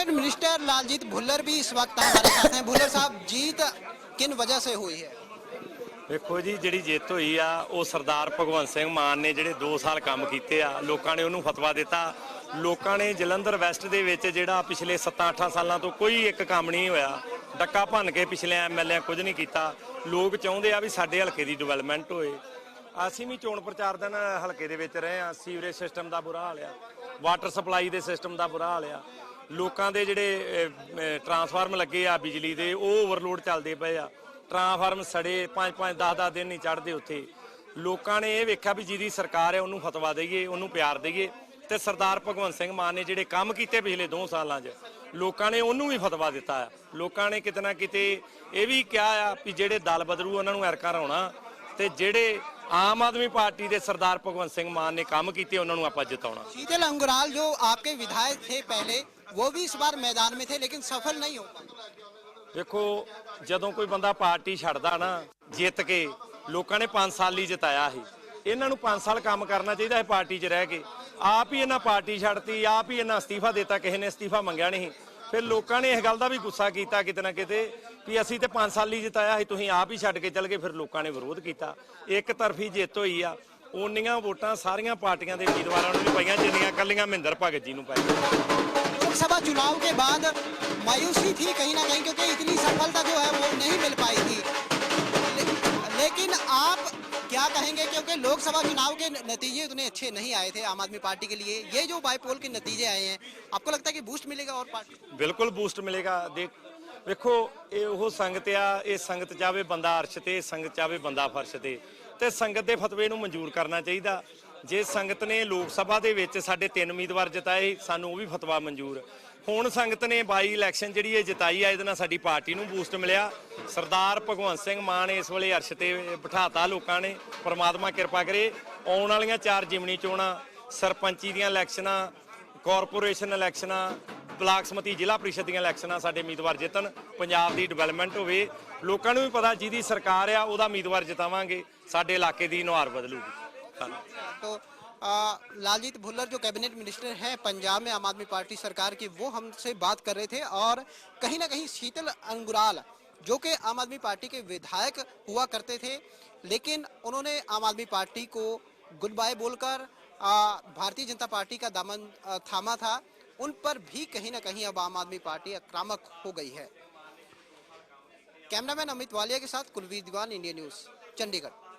Cabinet minister Laljeet Bhullar भी इस वक्त हमारे साथ हैं भुल्लर साहब जीत किन वजह से हुई है ਵੇਖੋ ਜੀ ਜਿਹੜੀ ਜਿੱਤ ਹੋਈ ਆ ਉਹ ਸਰਦਾਰ ਭਗਵੰਤ ਸਿੰਘ ਮਾਨ ਨੇ ਜਿਹੜੇ 2 ਸਾਲ ਕੰਮ ਕੀਤੇ ਆ ਲੋਕਾਂ ਨੇ ਉਹਨੂੰ ਫਤਵਾ ਦਿੱਤਾ ਲੋਕਾਂ ਨੇ ਜਲੰਧਰ ਵੈਸਟ ਦੇ ਵਿੱਚ ਜਿਹੜਾ ਪਿਛਲੇ 7-8 ਸਾਲਾਂ ਤੋਂ ਕੋਈ ਇੱਕ ਕੰਮ ਨਹੀਂ ਹੋਇਆ ਡੱਕਾ ਭੰਨ ਕੇ ਪਿਛਲੇ ਐਮਐਲਏ ਕੁਝ ਨਹੀਂ ਕੀਤਾ ਲੋਕ ਚਾਹੁੰਦੇ ਆ ਵੀ ਸਾਡੇ ਹਲਕੇ ਦੀ ਡਿਵੈਲਪਮੈਂਟ ਹੋਏ ਅਸੀਂ ਵੀ ਚੋਣ ਪ੍ਰਚਾਰ ਦਿਨ ਹਲਕੇ ਦੇ ਵਿੱਚ ਰਹੇ ਆ ਸੀਵਰੇਜ ਸਿਸਟਮ ਦਾ ਬੁਰਾ ਹਾਲ ਆ ਵਾਟਰ ਸਪਲਾਈ ਦੇ ਸਿਸਟਮ ਦਾ ਬੁਰਾ ਹਾਲ ਆ ਲੋਕਾਂ ਦੇ ਜਿਹੜੇ ਟਰਾਂਸਫਾਰਮ ਲੱਗੇ ਆ ਬਿਜਲੀ ਦੇ, ਉਹ ਓਵਰਲੋਡ ਚੱਲਦੇ ਪਏ ਆ। ਟਰਾਂਸਫਾਰਮ ਸੜੇ 5-5 10-10 ਦਿਨ ਨਹੀਂ ਚੜਦੇ ਉੱਥੇ। ਲੋਕਾਂ ਨੇ ਇਹ ਵੇਖਿਆ ਵੀ ਜਿਹਦੀ ਸਰਕਾਰ ਹੈ, ਉਹਨੂੰ ਫਤਵਾ ਦੇਈਏ, ਉਹਨੂੰ ਪਿਆਰ ਦੇਈਏ। ਤੇ ਸਰਦਾਰ ਭਗਵੰਤ ਸਿੰਘ ਮਾਨ ਨੇ ਜਿਹੜੇ ਕੰਮ ਕੀਤੇ ਪਿਛਲੇ 2 ਸਾਲਾਂ 'ਚ, ਲੋਕਾਂ ਨੇ ਉਹਨੂੰ ਵੀ ਫਤਵਾ ਦਿੱਤਾ ਆ। ਲੋਕਾਂ ਨੇ ਕਿਤੇ ਨਾ ਕਿਤੇ ਇਹ ਵੀ ਕਿਹਾ ਆ ਵੀ ਜਿਹੜੇ ਦਲ ਬਦਰੂ, ਉਹਨਾਂ ਨੂੰ ਐਰਕਾ ਰਾਉਣਾ ਤੇ ਜਿਹੜੇ ਆਮ ਆਦਮੀ ਪਾਰਟੀ ਦੇ ਸਰਦਾਰ ਭਗਵੰਤ ਸਿੰਘ ਮਾਨ ਨੇ ਕੰਮ ਕੀਤੇ, ਉਹਨਾਂ ਨੂੰ ਆਪਾਂ ਜਿਤਾਉਣਾ। ਸੀਤਲ ਅੰਗਰਾਲ, ਜੋ ਆਪਕੇ ਵਿਧਾਇਕ ਥੇ ਪਹਿਲੇ वो भी इस बार मैदान में थे लेकिन सफल नहीं हो पाए ਵੇਖੋ ਜਦੋਂ ਕੋਈ ਬੰਦਾ ਪਾਰਟੀ ਛੱਡਦਾ ਨਾ ਜਿੱਤ ਕੇ ਲੋਕਾਂ ਨੇ 5 ਸਾਲ ਲਈ ਜਿਤਾਇਆ ਸੀ ਇਹਨਾਂ ਨੂੰ 5 ਸਾਲ ਕੰਮ ਕਰਨਾ ਚਾਹੀਦਾ ਹੈ ਪਾਰਟੀ 'ਚ ਰਹਿ ਕੇ ਆਪ ਹੀ ਇਹਨਾਂ ਪਾਰਟੀ ਛੱਡਤੀ ਆਪ ਹੀ ਇਹਨਾਂ ਅਸਤੀਫਾ ਦਿੱਤਾ ਕਿਸੇ ਨੇ ਅਸਤੀਫਾ ਮੰਗਿਆ ਨਹੀਂ ਫਿਰ ਲੋਕਾਂ ਨੇ ਇਸ ਗੱਲ ਦਾ ਵੀ ਗੁੱਸਾ ਕੀਤਾ ਕਿਤੇ ਨਾ ਕਿਤੇ ਵੀ ਅਸੀਂ ਤੇ 5 ਸਾਲ ਲਈ ਜਿਤਾਇਆ ਸੀ ਤੁਸੀਂ ਆਪ ਹੀ ਛੱਡ ਕੇ ਚੱਲ ਗਏ ਫਿਰ ਲੋਕਾਂ ਨੇ ਵਿਰੋਧ ਕੀਤਾ ਇੱਕ ਤਰਫੀ ਜਿੱਤ ਹੋਈ ਆ ਓਨੀਆਂ ਵੋਟਾਂ ਸਾਰੀਆਂ ਪਾਰਟੀਆਂ ਦੇ ਉਮੀਦਵਾਰਾਂ ਨੂੰ ਨਹੀਂ ਪਈਆਂ ਜਿੰਨੀਆਂ ਕੱਲੀਆਂ ਮਹਿੰਦਰ ਭਗਤ ਜੀ ਨੂੰ ਪਾਈਆਂ लोकसभा चुनाव के बाद मायूसी थी कहीं ना कहीं क्योंकि इतनी सफलता जो है वो नहीं मिल पाई थी ले, लेकिन आप क्या कहेंगे क्योंकि लोकसभा चुनाव के नतीजे उतने अच्छे नहीं आए थे आम आदमी पार्टी के लिए ये जो बाईपोल के नतीजे आए हैं आपको लगता है कि बूस्ट मिलेगा और पार्टी ਬਿਲਕੁਲ ਬੂਸਟ ਮਿਲੇਗਾ ਦੇਖ ਵੇਖੋ ਇਹ ਉਹ ਸੰਗਤ ਆ ਇਹ ਸੰਗਤ ਚਾਵੇ ਬੰਦਾ ਅਰਸ਼ ਤੇ ਸੰਗਤ ਚਾਵੇ ਬੰਦਾ ਫਰਸ਼ ਤੇ ਤੇ ਸੰਗਤ ਦੇ ਫਤਵੇ ਨੂੰ ਮਨਜ਼ੂਰ ਕਰਨਾ ਚਾਹੀਦਾ ਜੇ ਸੰਗਤ ਨੇ ਲੋਕ ਸਭਾ ਦੇ ਵਿੱਚ ਸਾਡੇ ਤਿੰਨ ਉਮੀਦਵਾਰ ਜਿਤਾਏ, ਸਾਨੂੰ ਉਹ ਵੀ ਫਤਵਾ ਮਨਜ਼ੂਰ। ਹੁਣ ਸੰਗਤ ਨੇ ਬਾਈ ਇਲੈਕਸ਼ਨ ਜਿਹੜੀ ਇਹ ਜਿਤਾਈ ਆ, ਇਹਦੇ ਨਾਲ ਸਾਡੀ ਪਾਰਟੀ ਨੂੰ ਬੂਸਟ ਮਿਲਿਆ। ਸਰਦਾਰ ਭਗਵੰਤ ਸਿੰਘ ਮਾਨ ਇਸ ਵੇਲੇ ਅਰਸ਼ ਤੇ ਬਿਠਾਤਾ ਲੋਕਾਂ ਨੇ, ਪ੍ਰਮਾਤਮਾ ਕਿਰਪਾ ਕਰੇ। ਆਉਣ ਵਾਲੀਆਂ ਚਾਰ ਜਿਮਣੀ ਚੋਣਾਂ, ਸਰਪੰਚੀ ਦੀਆਂ ਇਲੈਕਸ਼ਨਾਂ, ਕਾਰਪੋਰੇਸ਼ਨ ਇਲੈਕਸ਼ਨਾਂ, ਬਲਾਕ ਸਮਿਤੀ ਜ਼ਿਲ੍ਹਾ ਪ੍ਰੀਸ਼ਦ ਦੀਆਂ ਇਲੈਕਸ਼ਨਾਂ ਸਾਡੇ ਉਮੀਦਵਾਰ ਜਿੱਤਣ, ਪੰਜਾਬ ਦੀ ਡਿਵੈਲਪਮੈਂਟ ਹੋਵੇ। ਲੋਕਾਂ ਨੂੰ ਵੀ ਪਤਾ, ਜਿਹਦੀ ਸਰਕਾਰ ਆ, ਉਹਦਾ ਉਮੀਦਵਾਰ ਜਿਤਾਵਾਂਗੇ। ਸਾਡੇ ਇਲਾਕੇ ਦੀ ਨੁਹਾਰ ਬਦਲੂਗੀ। पाकिस्तान तो लालजीत भुल्लर जो कैबिनेट मिनिस्टर हैं, पंजाब में आम आदमी पार्टी सरकार की, वो हमसे बात कर रहे थे और कहीं ना कहीं शीतल अंगुराल, जो कि आम आदमी पार्टी के विधायक हुआ करते थे, लेकिन उन्होंने आम आदमी पार्टी को गुड बाय बोलकर भारतीय जनता पार्टी का दामन थामा था। उन पर भी कहीं ना कहीं अब आम आदमी पार्टी आक्रामक हो गई है। कैमरामैन अमित वालिया के साथ कुलवीर दीवान, इंडिया न्यूज़, चंडीगढ़।